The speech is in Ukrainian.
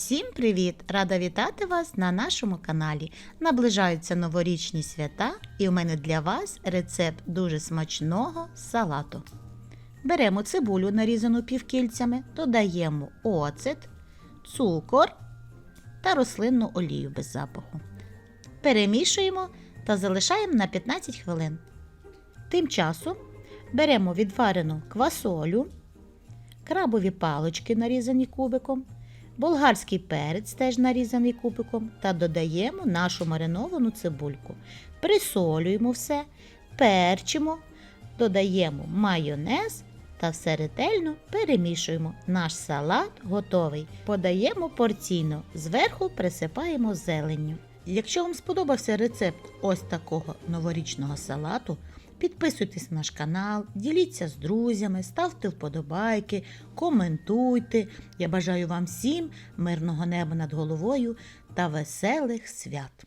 Всім привіт! Рада вітати вас на нашому каналі. Наближаються новорічні свята, і у мене для вас рецепт дуже смачного салату. Беремо цибулю, нарізану півкільцями, додаємо оцет, цукор та рослинну олію без запаху. Перемішуємо та залишаємо на 15 хвилин. Тим часом беремо відварену квасолю, крабові палички, нарізані кубиком, болгарський перець, теж нарізаний кубиком, та додаємо нашу мариновану цибульку. Присолюємо все, перчимо, додаємо майонез та все ретельно перемішуємо. Наш салат готовий. Подаємо порційно, зверху присипаємо зеленню. Якщо вам сподобався рецепт ось такого новорічного салату, підписуйтесь на наш канал, діліться з друзями, ставте вподобайки, коментуйте. Я бажаю вам всім мирного неба над головою та веселих свят!